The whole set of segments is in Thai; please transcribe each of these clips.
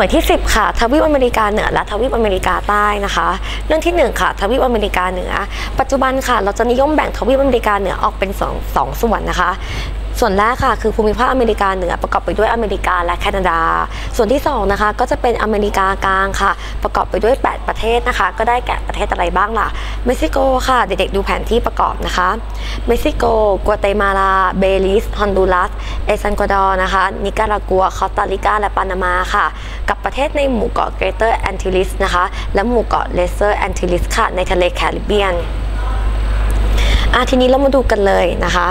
น่วยที่ 10 ค่ะ ทวีปอเมริกาเหนือและทวีปอเมริกาใต้นะคะ เรื่องที่ 1 ค่ะ ทวีปอเมริกาเหนือ ปัจจุบันค่ะ เราจะนิยมแบ่งทวีปอเมริกาเหนือออกเป็น2งส่วนนะคะ ส่วนแรกค่ะคือภูมิภาคอเมริกาเหนือประกอบไปด้วยอเมริกาและแคนาดา ส่วนที่2นะคะก็จะเป็นอเมริกากลางค่ะ ประกอบไปด้วย 8 ประเทศนะคะ ก็ได้แก่ประเทศอะไรบ้างล่ะเม็กซิโกค่ะ เด็กๆดูแผนที่ประกอบนะคะเม็กซิโกกัวเตมาลา เบลิสฮอนดูรัสเอซันกวาดอร์นะคะ นิการากัว คอสตาริกา และปานามาค่ะ กับประเทศในหมู่เกาะเกรเตอร์แอนติลิสนะคะ และหมู่เกาะเลเซอร์แอนติลิสค่ะ ในทะเลแคริบเบียนอะทีนี้เรามาดูกันเลยนะคะ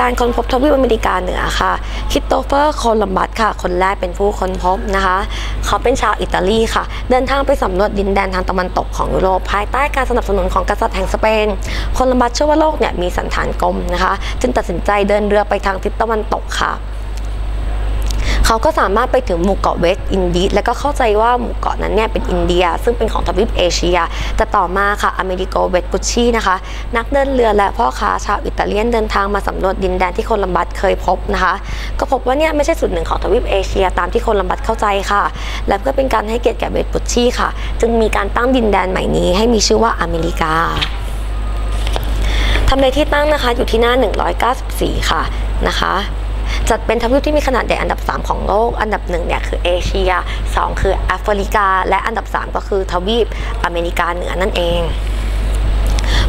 การค้นพบทวีปอเมริกาเหนือค่ะคิตโตเฟอร์โคลัมบัสค่ะ คนแรกเป็นผู้ค้นพบนะคะ เขาเป็นชาวอิตาลีค่ะ เดินทางไปสำรวจดินแดนทางตะวันตกของยุโรปภายใต้การสนับสนุนของกษัตริย์แห่งสเปนโคลัมบัสเชื่อว่าโลกเนี่ยมีสันฐานกลมนะคะ จึงตัดสินใจเดินเรือไปทางทิศตะวันตกค่ะ เขาก็สามารถไปถึงหมู่เกาะเวสต์อินดีสและก็เข้าใจว่าหมู่เกาะนั้นเนี่ยเป็นอินเดีย ซึ่งเป็นของทวีปเอเชีย แต่ต่อมาค่ะอเมริโกเวสปุชชีนะคะ นักเดินเรือและพ่อค้าชาวอิตาเลียนเดินทางมาสำรวจดินแดนที่โคลัมบัสเคยพบนะคะ ก็พบว่าเนี่ยไม่ใช่ส่วนหนึ่งของทวีปเอเชีย ตามที่โคลัมบัสเข้าใจค่ะ และเพื่อเป็นการให้เกียรติแก่เวสปุชชีค่ะ จึงมีการตั้งดินแดนใหม่นี้ ให้มีชื่อว่าอเมริกาทำเลที่ตั้งนะคะอยู่ที่หน้า 194 ค่ะนะคะ จัดเป็นทวีปที่มีขนาดใหญ่อันดับ 3 ของโลก อันดับ1เนี่ยคือเอเชีย 2 คือแอฟริกา และอันดับ 3 ก็คือทวีปอเมริกาเหนือนั่นเอง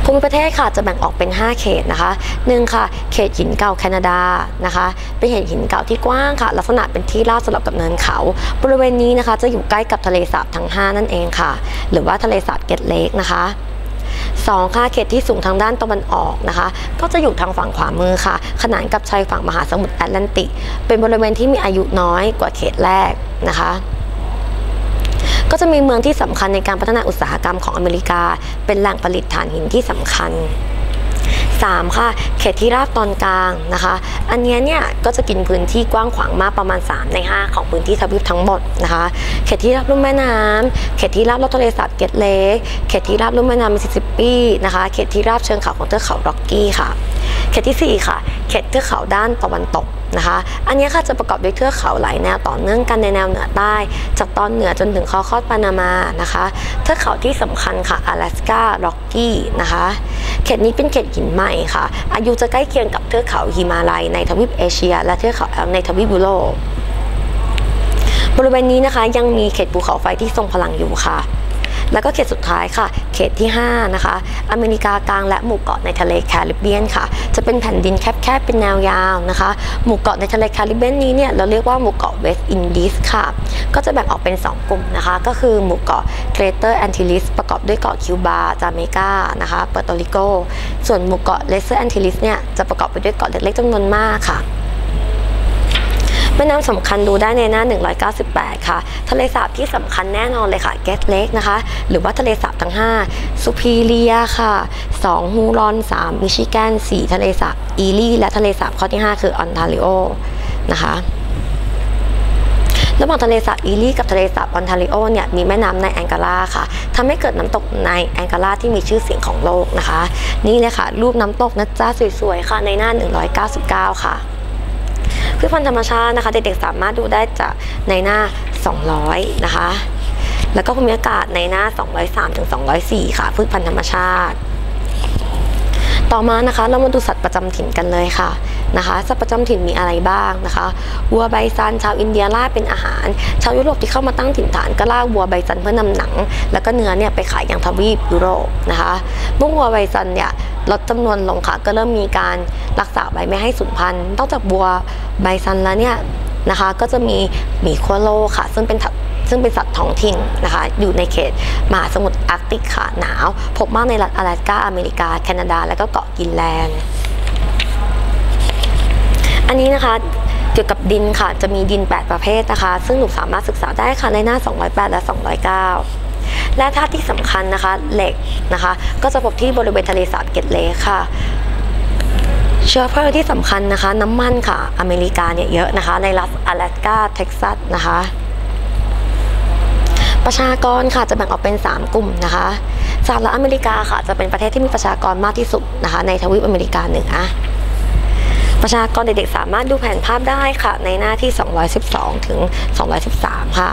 ภูมิประเทศค่ะจะแบ่งออกเป็น 5 เขตนะคะ1ค่ะ เขตหินเก่าแคนาดานะคะ เป็นเขตหินเก่าที่กว้างค่ะ ลักษณะเป็นที่ราบสลับกับเนินเขา บริเวณนี้นะคะจะอยู่ใกล้กับทะเลสาบทั้ง 5 นั่นเองค่ะ หรือว่าทะเลสาบเกตเลกนะคะ 2ค่ะเขตที่สูงทางด้านตะวันออกนะคะ ก็จะอยู่ทางฝั่งขวามือค่ะ ขนานกับชายฝั่งมหาสมุทรแอตแลนติก เป็นบริเวณที่มีอายุน้อยกว่าเขตแรกนะคะก็จะมีเมืองที่สำคัญในการพัฒนาอุตสาหกรรมของอเมริกา เป็นแหล่งผลิตถ่านหินที่สำคัญ 3 ค่ะเขตที่ราบตอนกลางนะคะ อันนี้เนี่ยก็จะกินพื้นที่กว้างขวางมากประมาณ 3 ใน 5 ของพื้นที่ทวีปทั้งหมดนะคะเขตที่ราบลุ่มแม่น้ำเขตที่ราบรอบทะเลสาบเกตเลกเขตที่ราบลุ่มแม่น้ำมิสซิสซิปปีนะคะเขตที่ราบเชิงเขาของเทือกเขาร็อกกี้ค่ะ เขตที่ 4 ค่ะ เขตเทือกเขาด้านตะวันตก นะคะ อันนี้ค่ะจะประกอบด้วยเทือกเขาหลายแนวต่อเนื่องกันในแนวเหนือใต้ จากตอนเหนือจนถึงคอคอดปานามานะคะ เทือกเขาที่สำคัญค่ะ阿拉斯การ็อกกี้นะคะ เขตนี้เป็นเขตหินใหม่ค่ะ อายุจะใกล้เคียงกับเทือกเขาหิมาลัยในทวีปเอเชีย และเทือกเขาแอลในทวีปยุโรป บริเวณนี้นะคะยังมีเขตภูเขาไฟที่ทรงพลังอยู่ค่ะ แล้วก็เขตสุดท้ายค่ะ เขตที่ 5 นะคะ อเมริกากลางและหมู่เกาะในทะเลแคริบเบียนค่ะ จะ เป็นแผ่นดินแคบๆ เป็นแนวยาวนะคะ หมู่เกาะในทะเลแคริบเบียนนี้เนี่ยเราเรียกว่าหมู่เกาะเวสต์อินดีสค่ะ ก็จะแบ่งออกเป็น 2 กลุ่มนะคะ ก็คือหมู่เกาะเกรเตอร์แอนติลิสประกอบด้วยเกาะคิวบา จาเมกา นะคะเปอร์โตริโก ส่วนหมู่เกาะเลสเซอร์แอนติลิสเนี่ยจะประกอบไปด้วยเกาะเล็กๆจำนวนมากค่ะ แม่น้ำสำคัญดูได้ในหน้า 198 ค่ะ ทะเลสาบที่สำคัญแน่นอนเลยค่ะเกตเล็กนะคะ หรือว่าทะเลสาบทั้ง 5 สุพีเรียค่ะ 2 ฮูรอน 3 มิชิแกน 4 ทะเลสาบอีลี่ และทะเลสาบข้อที่ 5 คือออนทาริโอนะคะระหว่างทะเลสาบอีลี่กับทะเลสาบออนทาริโอเนี่ยมีแม่น้ำในแองการาค่ะทำให้เกิดน้ำตกในแองการาที่มีชื่อเสียงของโลกนะคะ นี่เลยค่ะ รูปน้ำตกนะจ๊ะสวยๆค่ะในหน้า 199 ค่ะ พืชพันธุ์ธรรมชาตินะคะ เด็กๆสามารถดูได้จากในหน้า 200 นะคะ แล้วก็ภูมิอากาศในหน้า 203ถึง204 ค่ะพืชพันธุ์ธรรมชาติ ต่อมานะคะ เรามาดูสัตว์ประจำถิ่นกันเลยค่ะนะคะ สัตว์ประจำถิ่นมีอะไรบ้างนะคะวัวไบซันชาวอินเดียล่าเป็นอาหาร ชาวยุโรปที่เข้ามาตั้งถิ่นฐานก็ล่าวัวไบซันเพื่อนำหนัง แล้วก็เนื้อเนี่ยไปขายยังทวีปยุโรปนะคะเมื่อวัวไบซันเนี่ย ลดจำนวนลงค่ะ ก็เริ่มมีการรักษาไว้ไม่ให้สูญพันธุ์นอกจากวัวไบซันแล้วเนี่ยนะคะ ก็จะมีหมีขั้วโลกค่ะ ซึ่งเป็นซึ่งเป็นสัตว์ท้องถิ่นนะคะ อยู่ในเขตมหาสมุทรอาร์กติกค่ะหนาว พบมากในรัฐ阿拉斯กาอเมริกา แคนาดา และก็เกาะกินแลนด์ อันนี้นะคะเกี่ยวกับดินค่ะ จะมีดิน 8 ประเภทนะคะ ซึ่งหนูสามารถศึกษาได้ค่ะในหน้า 208 และ 209 และธาตุที่สำคัญนะคะเหล็กนะคะ ก็จะพบที่บริเวณทะเลสาบเกตเลค่ะ เชื้อเพลิงที่สำคัญนะคะ น้ำมันค่ะ อเมริกาเนี่ยเยอะนะคะ ในรัฐ阿拉斯กาเท็กซัสนะคะ ประชากรค่ะจะแบ่งออกเป็น 3 กลุ่มนะคะสหรัฐอเมริกาค่ะจะเป็นประเทศที่มีประชากรมากที่สุดนะคะ ในทวีปอเมริกาเหนือ ประชากรเด็กๆสามารถดูแผนภาพได้ค่ะ ในหน้าที่ 212 ถึง 213 ค่ะ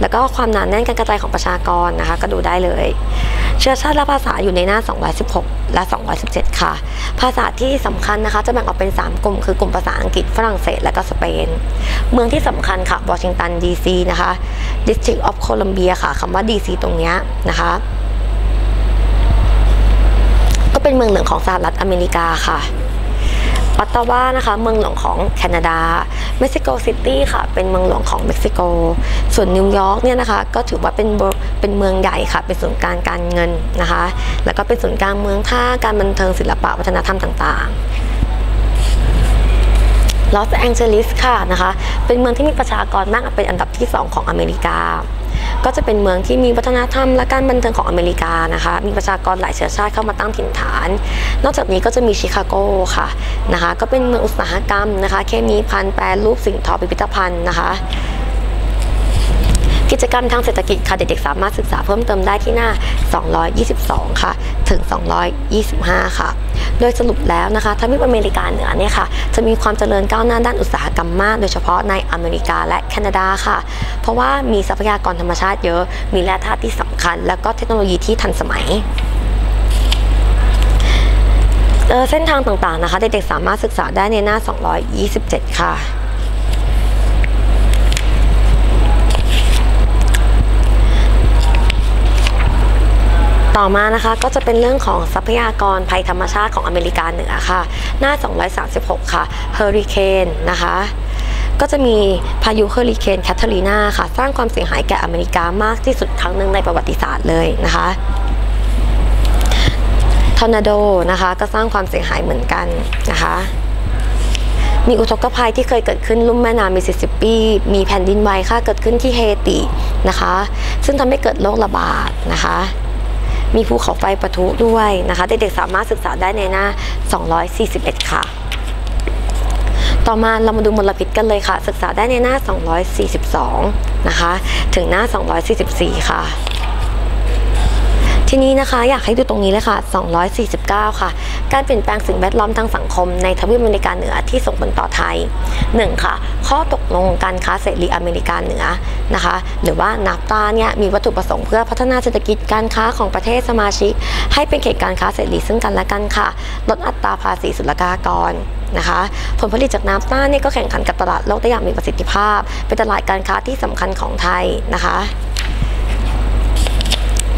แล้วก็ความหนาแน่นการกระจายของประชากรนะคะ ก็ดูได้เลย เชื้อชาติและภาษาอยู่ในหน้า 216 และ 217 ค่ะ ภาษาที่สำคัญนะคะ จะแบ่งออกเป็น 3 กลุ่ม คือกลุ่มภาษาอังกฤษฝรั่งเศส และก็สเปน เมืองที่สำคัญค่ะวอชิงตันดีซีนะคะ District of Columbia ค่ะคำว่า DC ตรงนี้นะคะก็เป็นเมืองหลวงของสหรัฐอเมริกาค่ะ ออตตาวานะคะ เมืองหลวงของแคนาดา เม็กซิโกซิตี้ค่ะ เป็นเมืองหลวงของเม็กซิโก ส่วนนิวยอร์กเนี่ยนะคะ ก็ถือว่าเป็นเป็นเมืองใหญ่ค่ะ เป็นศูนย์กลางการเงินนะคะ แล้วก็เป็นศูนย์กลางเมืองท่าการบันเทิงศิลปะวัฒนธรรมต่างๆลอสแองเจลิสค่ะนะคะ เป็นเมืองที่มีประชากรมากเป็นอันดับที่ 2 ของอเมริกา ก็จะเป็นเมืองที่มีวัฒนธรรมและการบันเทิงของอเมริกานะคะ มีประชากรหลายเชื้อชาติเข้ามาตั้งถิ่นฐาน นอกจากนี้ก็จะมีชิคาโกค่ะนะคะ ก็เป็นเมืองอุตสาหกรรมนะคะ เคมีพันแปรรูปสิ่งทอพิพิธภัณฑ์นะคะกิจกรรมทางเศรษฐกิจค่ะเด็กๆสามารถศึกษาเพิ่มเติมได้ที่หน้า 222 ค่ะ ถึง 225 ค่ะ โดยสรุปแล้วนะคะทวีปอเมริกาเหนือเนี่ยค่ะจะมีความเจริญก้าวหน้าด้านอุตสาหกรรมมาก โดยเฉพาะในอเมริกาและแคนาดาค่ะ เพราะว่ามีทรัพยากรธรรมชาติเยอะ มีแร่ธาตุที่สำคัญ แล้วก็เทคโนโลยีที่ทันสมัยเส้นทางต่างๆนะคะเด็กๆสามารถศึกษาได้ในหน้า 227 ค่ะ ต่อมานะคะก็จะเป็นเรื่องของทรัพยากรภัยธรรมชาติของอเมริกาเหนือค่ะ หน้า 236 ค่ะเฮอริเคนนะคะก็จะมีพายุเฮอริเคนแคทเธอรีนาค่ะ สร้างความเสียหายแก่อเมริกามากที่สุดครั้งหนึ่งในประวัติศาสตร์เลยนะคะทอร์นาโดนะคะก็สร้างความเสียหายเหมือนกันนะคะมีอุทกภัยที่เคยเกิดขึ้นลุ่มแม่น้ำมิสซิสซิปปี มีแผ่นดินไหวค่ะเกิดขึ้นที่เฮตินะคะ ซึ่งทำให้เกิดโรคระบาดนะคะ มีภูเขาไฟปะทุด้วยนะคะ เด็กๆสามารถศึกษาได้ในหน้า 241 ค่ะ ต่อมาเรามาดูมลพิษกันเลยค่ะ ศึกษาได้ในหน้า 242 นะคะ ถึงหน้า 244 ค่ะ ทีนี้นะคะอยากให้ดูตรงนี้เลยค่ะ 249 ค่ะ การเปลี่ยนแปลงสิ่งแวดล้อมทางสังคมในทวีปอเมริกาเหนือที่ส่งผลต่อไทย 1. ค่ะ ข้อตกลงการค้าเสรีอเมริกาเหนือนะคะ หรือว่านาฟตาเนี่ยมีวัตถุประสงค์เพื่อพัฒนาเศรษฐกิจการค้าของประเทศสมาชิก ให้เป็นเขตการค้าเสรีซึ่งกันและกันค่ะ ลดอัตราภาษีศุลกากรนะคะผลผลิตจากน้ำต้าเนี่ยก็แข่งขันกับตลาดโลกได้อย่างมีประสิทธิภาพ เป็นตลาดการค้าที่สำคัญของไทยนะคะ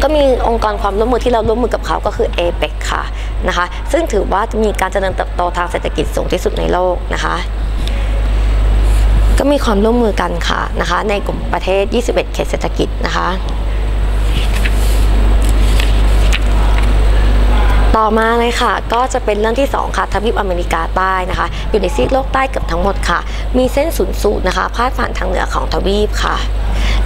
ก็มีองค์กรความร่วมมือที่เราร่วมมือกับเขาก็คือ APEC ค่ะนะคะ ซึ่งถือว่ามีการเจริญเติบโตทางเศรษฐกิจสูงที่สุดในโลกนะคะก็มีความร่วมมือกันค่ะนะคะ ในกลุ่มประเทศ 21 เขตเศรษฐกิจนะคะ ต่อมาเลยค่ะ ก็จะเป็นเรื่องที่ 2 ค่ะทวีปอเมริกาใต้นะคะ อยู่ในซีกโลกใต้เกือบทั้งหมดค่ะ มีเส้นศูนย์สูตรนะคะพาดผ่านทางเหนือของทวีปค่ะ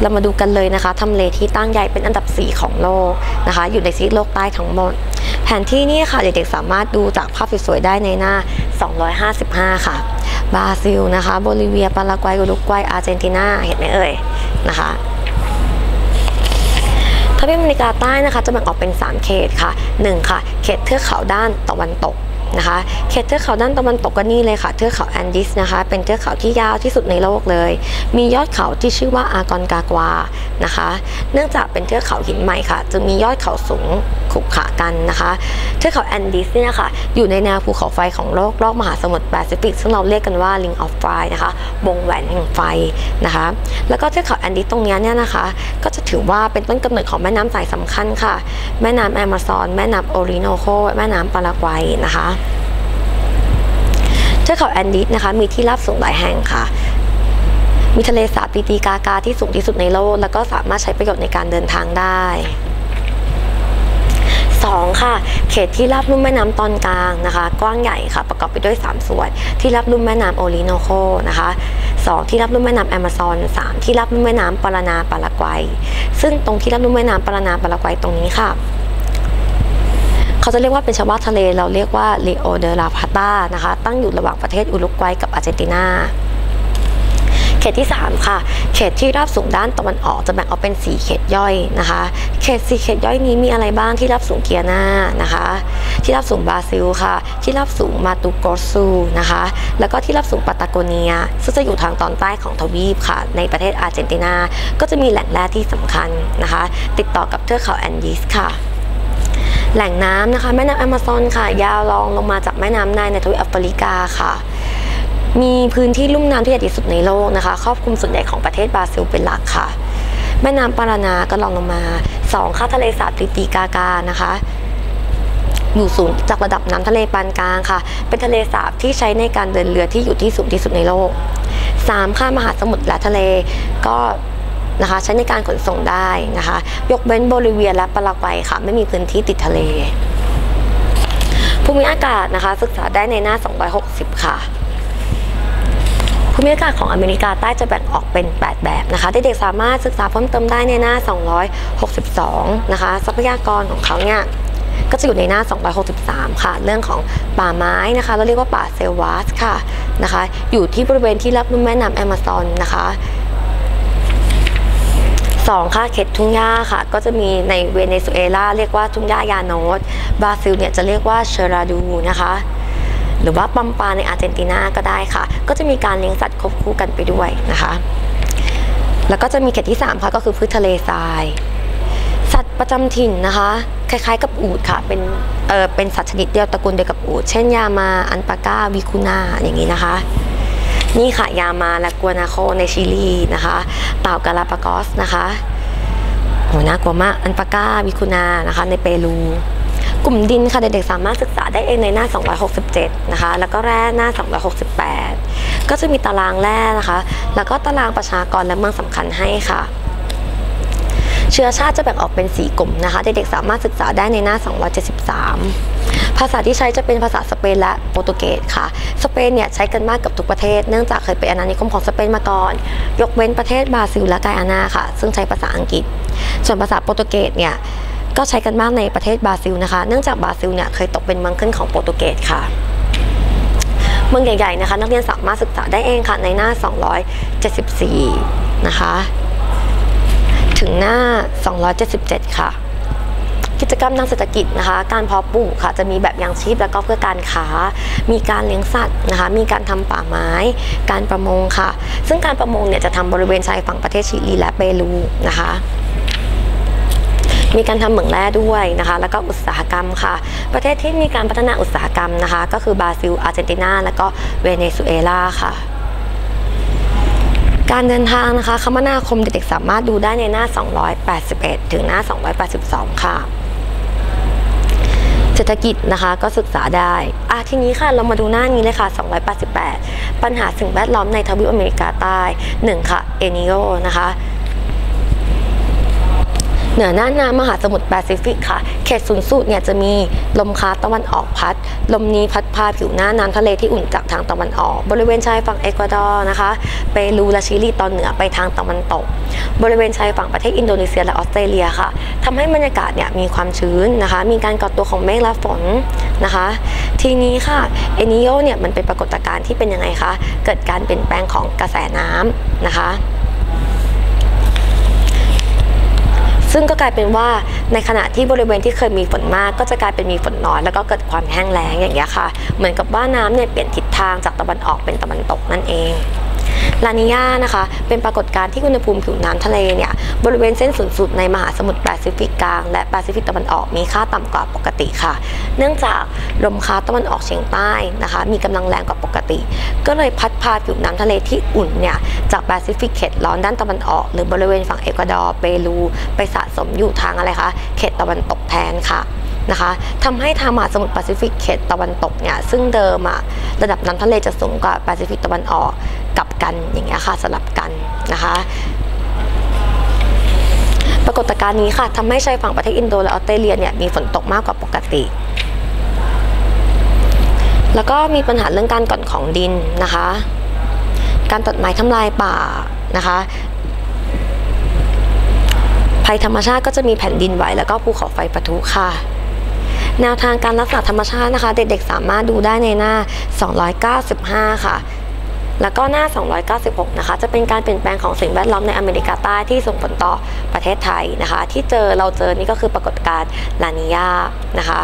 เรามาดูกันเลยนะคะทำเลที่ตั้งใหญ่เป็นอันดับ 4 ของโลกนะคะ อยู่ในซีกโลกใต้ทั้งหมด แผนที่นี้ค่ะเด็กๆสามารถดูจากภาพสวยๆได้ในหน้า 255 ค่ะบราซิลนะคะโบลิเวียปารากวัยอุรุกวัยอาร์เจนตินาเห็นไหมเอ่ยนะคะทวีปอเมริกาใต้นะคะจะแบ่งออกเป็น 3 เขตค่ะ 1 ค่ะ เขตเทือกเขาด้านตะวันตก นะคะเขตเทือกเขาด้านตะวันตกก็นี่เลยค่ะเทือกเขาแอนดิสนะคะ เป็นเทือกเขาที่ยาวที่สุดในโลกเลย มียอดเขาที่ชื่อว่าอากอนกากวานะคะ เนื่องจากเป็นเทือกเขาหินใหม่ค่ะ จึงมียอดเขาสูง ขุกขากันนะคะเทือกเขาแอนดิสเนี่ยค่ะอยู่ในแนวภูเขาไฟของโลกรอบมหาสมุทรแปซิฟิกซึ่งเราเรียกกันว่า Ring of Fire นะคะวงแหวนแห่งไฟนะคะ แล้วก็เทือกเขาแอนดิสตรงนี้เนี่ยนะคะ ก็จะถือว่าเป็นต้นกำเนิดของแม่น้ำสายสำคัญค่ะ แม่น้ำแอมะซอน แม่น้ำโอริโนโคแม่น้ำปารากวัยนะคะเทือกเขาแอนดีสนะคะมีที่ราบสูงหลายแห่งค่ะมีทะเลสาบตีตีกากาที่สูงที่สุดในโลก แล้วก็สามารถใช้ประโยชน์ในการเดินทางได้ 2. ค่ะ เขตที่รับลุ่มแม่น้ำตอนกลางนะคะ กว้างใหญ่ค่ะประกอบไปด้วย 3 ส่วน ที่รับลุ่มแม่น้ำโอริโนโคนะคะ 2. ที่รับลุ่มแม่น้ำแอมะซอน 3. ที่รับลุ่มแม่น้ำปารานาปารากวัย ซึ่งตรงที่รับลุ่มแม่น้ำปารานาปารากวัยตรงนี้ค่ะเขาจะเรียกว่าเป็นชาวบ้านทะเลเราเรียกว่าเลโอเดลาพาตานะคะ ตั้งอยู่ระหว่างประเทศอุรุกวัยกับอาร์เจนตินา เขตที่ 3 ค่ะ เขตที่ราบสูงด้านตะวันออกจะแบ่งออกเป็น 4 เขตย่อยนะคะ เขต 4 เขตย่อยนี้มีอะไรบ้างที่ราบสูงเกียร์หน้านะคะ ที่ราบสูงบราซิลค่ะ ที่ราบสูงมาตูโกซูนะคะ แล้วก็ที่ราบสูงปาตาโกเนีย ซึ่งจะอยู่ทางตอนใต้ของทวีปค่ะ ในประเทศอาร์เจนตินา ก็จะมีแหล่งแร่ที่สำคัญนะคะ ติดต่อกับเทือกเขาแอนดีสค่ะแหล่งน้ำนะคะแม่น้ำแอมะซอนค่ะ ยาวรองลงมาจากแม่น้ำไนในทวีปแอฟริกาค่ะ มีพื้นที่ลุ่มน้ำที่ใหญ่ที่สุดในโลกนะคะ ครอบคลุมส่วนใหญ่ของประเทศบราซิลเป็นหลักค่ะ แม่น้ำปารานาก็รองลงมา 2 ค่าทะเลสาบติตีกากานะคะอยู่สูงจากระดับน้ำทะเลปานกลางค่ะ เป็นทะเลสาบที่ใช้ในการเดินเรือที่อยู่ที่สูงที่สุดในโลก 3 ค่ามหาสมุทรและทะเลก็นะคะใช้ในการขนส่งได้นะคะ ยกเว้นโบลิเวียและปารากวัยค่ะ ไม่มีพื้นที่ติดทะเล ภูมิอากาศนะคะ ศึกษาได้ในหน้า 260 ค่ะ ภูมิอากาศของอเมริกาใต้จะแบ่งออกเป็น 8 แบบนะคะเด็กๆสามารถศึกษาเพิ่มเติมได้ในหน้า 262 นะคะ ทรัพยากรของเขาเนี่ยก็จะอยู่ในหน้า 263 ค่ะ เรื่องของป่าไม้นะคะ เราเรียกว่าป่าเซลวัสค่ะนะคะ อยู่ที่บริเวณที่รับลุ่มแม่น้ำแอมะซอนนะคะสองค่ะเขตทุ่งหญ้าค่ะ ก็จะมีในเวเนซุเอลาเรียกว่าทุ่งหญ้ายาโนสบราซิลเนี่ยจะเรียกว่าเชราดูนะคะ หรือว่าปัมปาในอาร์เจนตินาก็ได้ค่ะ ก็จะมีการเลี้ยงสัตว์ควบคู่กันไปด้วยนะคะ แล้วก็จะมีเขตที่3ค่ะก็คือพืชทะเลทราย สัตว์ประจำถิ่นนะคะ คล้ายๆกับอูดค่ะ เป็นเออเป็นสัตว์ชนิดเดียวตระกูลเดียวกับอูด เช่นยามาอันปาก้าวิคุนาอย่างนี้นะคะนี่ค่ะยามาและกัวนาโคในชิลีนะคะเต่ากาลาปากอสนะคะโหน่ากลัวมากอันปาก้าวิคุนานะคะในเปรู กลุ่มดินค่ะเด็กๆสามารถศึกษาได้เองในหน้า 267 นะคะ แล้วก็แร่หน้า 268 ก็จะมีตารางแร่นะคะ แล้วก็ตารางประชากรและเมืองสำคัญให้ค่ะเชื้อชาติจะแบ่งออกเป็น 4 กลุ่มนะคะ เด็กๆสามารถศึกษาได้ในหน้า 273 ภาษาที่ใช้จะเป็นภาษาสเปนและโปรตุเกสค่ะ สเปนเนี่ยใช้กันมากกับทุกประเทศ เนื่องจากเคยเป็นอาณานิคมของสเปนมาก่อน ยกเว้นประเทศบราซิลและไกอานาค่ะ ซึ่งใช้ภาษาอังกฤษ ส่วนภาษาโปรตุเกสเนี่ย ก็ใช้กันมากในประเทศบราซิลนะคะ เนื่องจากบราซิลเนี่ยเคยตกเป็นเมืองขึ้นของโปรตุเกสค่ะ เมืองใหญ่ๆนะคะ นักเรียนสามารถศึกษาได้เองค่ะในหน้า 274 นะคะ ถึงหน้า 277 ค่ะ กิจกรรมทางเศรษฐกิจนะคะ การเพาะปลูกค่ะ จะมีแบบยังชีพแล้วก็เพื่อการค้า มีการเลี้ยงสัตว์นะคะ มีการทำป่าไม้ การประมงค่ะ ซึ่งการประมงเนี่ยจะทำบริเวณชายฝั่งประเทศชิลีและเปรูนะคะ มีการทำเหมืองแร่ด้วยนะคะ แล้วก็อุตสาหกรรมค่ะ ประเทศที่มีการพัฒนาอุตสาหกรรมนะคะ ก็คือบราซิล อาร์เจนตินา แล้วก็เวเนซุเอลาค่ะการเดินทางนะคะคมนาคมเด็กๆสามารถดูได้ในหน้า 281 ถึงหน้า 282 ค่ะ เศรษฐกิจนะคะก็ศึกษาได้อะทีนี้ค่ะเรามาดูหน้านี้เลยค่ะ 288 ปัญหาสิ่งแวดล้อมในทวีปอเมริกาใต้ 1 ค่ะ เอนิโอนะคะ เหนือหน่าน้ำมหาสมุทรแปซิฟิกค่ะ เขตศูนย์สูตรเนี่ยจะมีลมคาตะวันออกพัด ลมนี้พัดพาผิวหน้าน้ำทะเลที่อุ่นจากทางตะวันออก บริเวณชายฝั่งเอกวาดอร์นะคะเปรูและชิลีตอนเหนือไปทางตะวันตก บริเวณชายฝั่งประเทศอินโดนีเซียและออสเตรเลียค่ะทำให้บรรยากาศเนี่ยมีความชื้นนะคะ มีการก่อตัวของเมฆและฝนนะคะ ทีนี้ค่ะเอนิโยเนี่ยมันเป็นปรากฏการณ์ที่เป็นยังไงคะ เกิดการเปลี่ยนแปลงของกระแสน้ำนะคะ ซึ่งก็กลายเป็นว่าในขณะที่บริเวณที่เคยมีฝนมาก ก็จะกลายเป็นมีฝนน้อยแล้วก็เกิดความแห้งแล้งอย่างเงี้ยค่ะ เหมือนกับว่าน้ำเนี่ยเปลี่ยนทิศทางจากตะวันออกเป็นตะวันตกนั่นเอง ลานิญานะคะ เป็นปรากฏการณ์ที่อุณหภูมิผิวน้ำทะเลเนี่ย บริเวณเส้นศูนย์สูตรในมหาสมุทรแปซิฟิกกลาง และแปซิฟิกตะวันออกมีค่าต่ำกว่าปกติค่ะ เนื่องจากลมคาตะวันออกเฉียงใต้นะคะ มีกำลังแรงกว่าปกติ ก็เลยพัดพาผิวน้ำทะเลที่อุ่นเนี่ย จากแปซิฟิกเขตร้อนด้านตะวันออก หรือบริเวณฝั่งเอกวาดอร์เปรู ไปสะสมอยู่ทางอะไรคะ เขตตะวันตกแทนค่ะ นะคะทำให้ทางมหาสมุทรแปซิฟิกเขตตะวันตกเนี่ยซึ่งเดิมอะระดับน้ำทะเลจะสูงกว่าแปซิฟิกตะวันออกกับกันอย่างเงี้ยค่ะสลับกันนะคะปรากฏการณ์นี้ค่ะทำให้ชายฝั่งประเทศอินโดและออสเตรเลียเนี่ยมีฝนตกมากกว่าปกติ แล้วก็มีปัญหาเรื่องการก่อนของดินนะคะ การตัดไม้ทำลายป่านะคะ ภัยธรรมชาติก็จะมีแผ่นดินไหวแล้วก็ภูเขาไฟปะทุค่ะ แนวทางการรักษาธรรมชาตินะคะ เด็กๆสามารถดูได้ในหน้า 295 ค่ะแล้วก็หน้า 296 นะคะ จะเป็นการเปลี่ยนแปลงของสิ่งแวดล้อมในอเมริกาใต้ที่ส่งผลต่อประเทศไทยนะคะ ที่เจอเราเจอนี่ก็คือปรากฏการณ์ลานิยานะคะ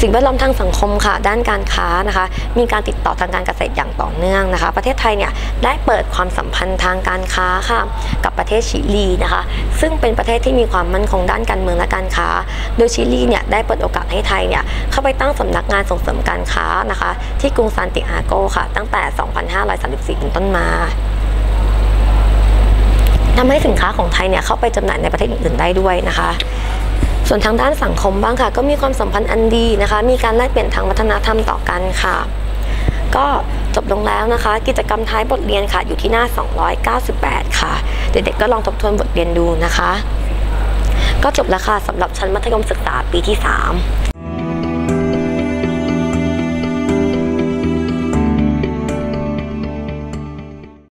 สิ่งแวดล้อมทางสังคมค่ะ ด้านการค้านะคะ มีการติดต่อทางการเกษตรอย่างต่อเนื่องนะคะ ประเทศไทยเนี่ยได้เปิดความสัมพันธ์ทางการค้าค่ะกับประเทศชิลีนะคะ ซึ่งเป็นประเทศที่มีความมั่นคงด้านการเมืองและการค้า โดยชิลีเนี่ยได้เปิดโอกาสให้ไทยเนี่ยเข้าไปตั้งสำนักงานส่งเสริมการค้านะคะ ที่กรุงซานติอาโกค่ะ ตั้งแต่ 2534 เป็นต้นมาทำให้สินค้าของไทยเนี่ยเข้าไปจำหน่ายในประเทศอื่นๆได้ด้วยนะคะ ส่วนทางด้านสังคมบ้างค่ะ ก็มีความสัมพันธ์อันดีนะคะ มีการแลกเปลี่ยนทางวัฒนธรรมต่อกันค่ะ ก็จบลงแล้วนะคะ กิจกรรมท้ายบทเรียนค่ะ อยู่ที่หน้า 298 ค่ะ เด็กๆก็ลองทบทวนบทเรียนดูนะคะ ก็จบแล้วค่ะสำหรับชั้นมัธยมศึกษาปีที่ 3